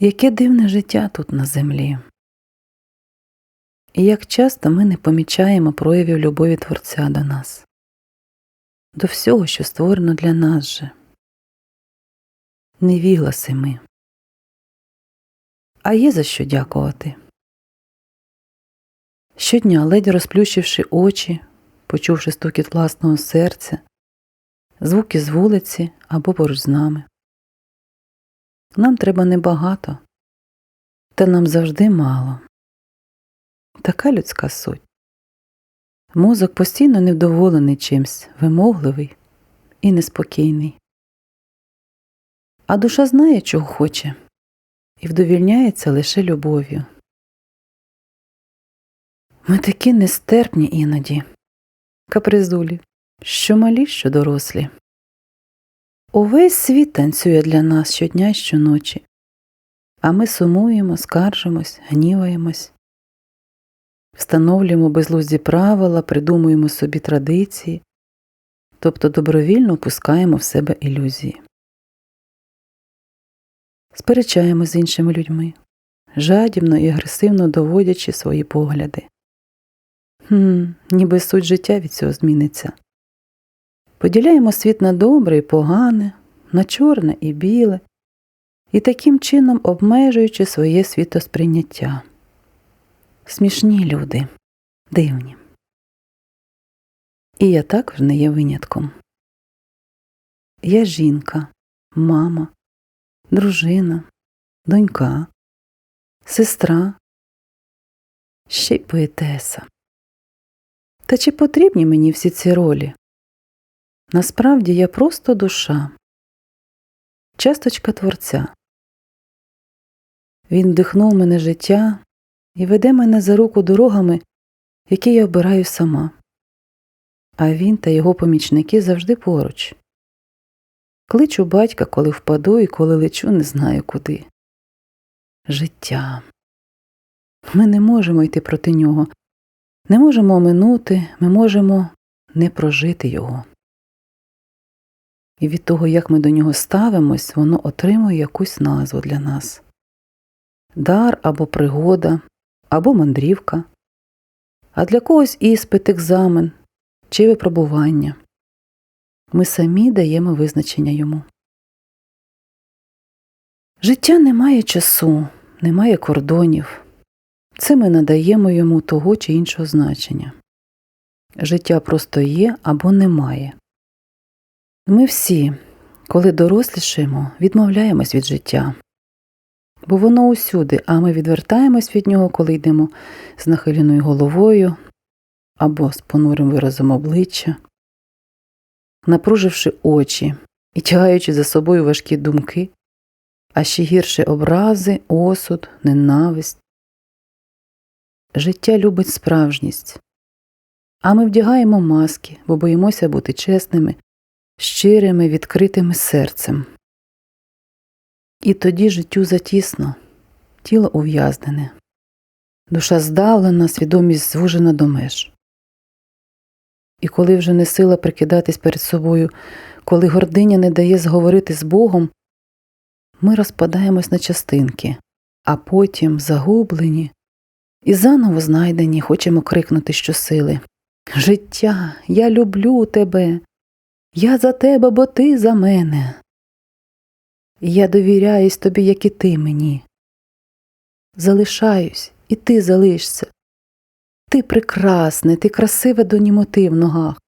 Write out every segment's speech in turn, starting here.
Яке дивне життя тут на землі. І як часто ми не помічаємо проявів любові Творця до нас, до всього, що створено для нас же. Невігласи ми. А є за що дякувати. Щодня, ледь розплющивши очі, почувши стукіт власного серця, звуки з вулиці або поруч з нами. Нам треба небагато, та нам завжди мало. Така людська суть. Мозок постійно невдоволений чимсь, вимогливий і неспокійний. А душа знає, чого хоче, і вдовільняється лише любов'ю. Ми такі нестерпні іноді, капризулі, що малі, що дорослі. Увесь світ танцює для нас щодня й щоночі, а ми сумуємо, скаржимось, гніваємось, встановлюємо безлузді правила, придумуємо собі традиції, тобто добровільно опускаємо в себе ілюзії. Сперечаємо з іншими людьми, жадібно і агресивно доводячи свої погляди. Хм, ніби суть життя від цього зміниться. Поділяємо світ на добре і погане, на чорне і біле, і таким чином обмежуючи своє світосприйняття. Смішні люди, дивні. І я також не є винятком. Я жінка, мама, дружина, донька, сестра, ще й поетеса. Та чи потрібні мені всі ці ролі? Насправді я просто душа, часточка творця. Він вдихнув мене життя і веде мене за руку дорогами, які я обираю сама, а він та його помічники завжди поруч. Кличу батька, коли впаду і коли лечу, не знаю куди. Життя. Ми не можемо йти проти нього, не можемо оминути, ми можемо не прожити його. І від того, як ми до нього ставимось, воно отримує якусь назву для нас дар або пригода, або мандрівка, а для когось іспит, екзамен чи випробування. Ми самі даємо визначення йому. Життя не має часу, немає кордонів. Це ми надаємо йому того чи іншого значення. Життя просто є або немає. Ми всі, коли дорослішаємо, відмовляємось від життя, бо воно усюди, а ми відвертаємось від нього, коли йдемо з нахиленою головою або з понурим виразом обличчя, напруживши очі і тягаючи за собою важкі думки, а ще гірше образи, осуд, ненависть. Життя любить справжність, а ми вдягаємо маски, бо боїмося бути чесними щирими, відкритими серцем. І тоді життю затісно, тіло ув'язнене, душа здавлена, свідомість звужена до меж. І коли вже не сила прикидатись перед собою, коли гординя не дає зговорити з Богом, ми розпадаємось на частинки, а потім, загублені і заново знайдені, хочемо крикнути щосили Життя, я люблю тебе, я за тебе, бо ти за мене. Я довіряюсь тобі, як і ти мені. Залишаюсь, і ти залишся. Ти прекрасне, ти красиве до німоти в ногах.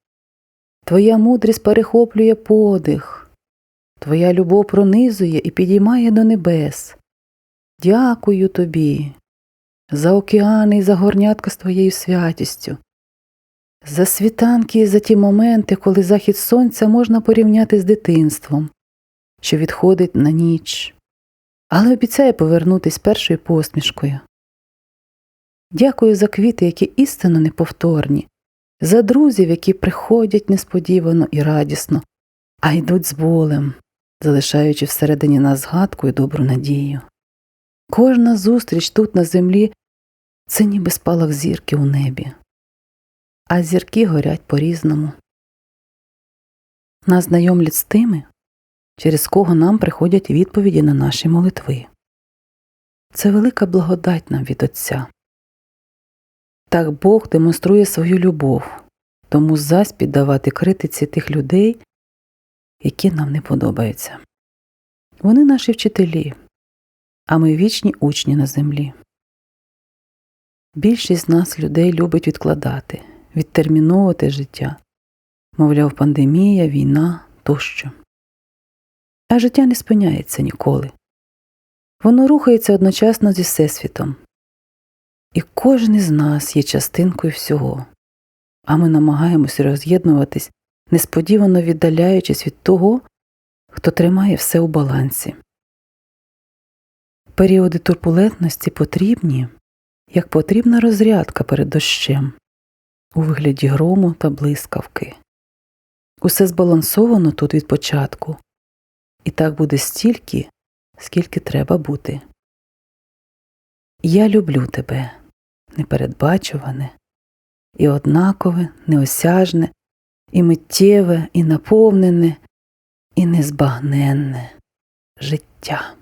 Твоя мудрість перехоплює подих, Твоя любов пронизує і підіймає до небес. Дякую тобі за океани і за горнятка з твоєю святістю, за світанки і за ті моменти, коли захід сонця можна порівняти з дитинством, що відходить на ніч, але обіцяє повернутись першою посмішкою. Дякую за квіти, які істинно неповторні, за друзів, які приходять несподівано і радісно, а йдуть з болем, залишаючи всередині нас згадку і добру надію. Кожна зустріч тут на землі це ніби спалах зірки у небі а зірки горять по різному. Нас знайомлять з тими, через кого нам приходять відповіді на наші молитви. це велика благодать нам від Отця. Так Бог демонструє свою любов, тому зась піддавати критиці тих людей, які нам не подобаються. Вони наші вчителі, а ми вічні учні на землі. Більшість з нас людей любить відкладати, відтерміновувати життя, мовляв, пандемія, війна тощо. А життя не спиняється ніколи. Воно рухається одночасно зі Всесвітом. І кожен із нас є частинкою всього, а ми намагаємося роз'єднуватись, несподівано віддаляючись від того, хто тримає все у балансі. Періоди турбулентності потрібні, як потрібна розрядка перед дощем у вигляді грому та блискавки. Усе збалансовано тут від початку, і так буде стільки, скільки треба бути. Я люблю тебе, непередбачуване, і однакове, неосяжне, і миттєве, і наповнене, і незбагненне життя.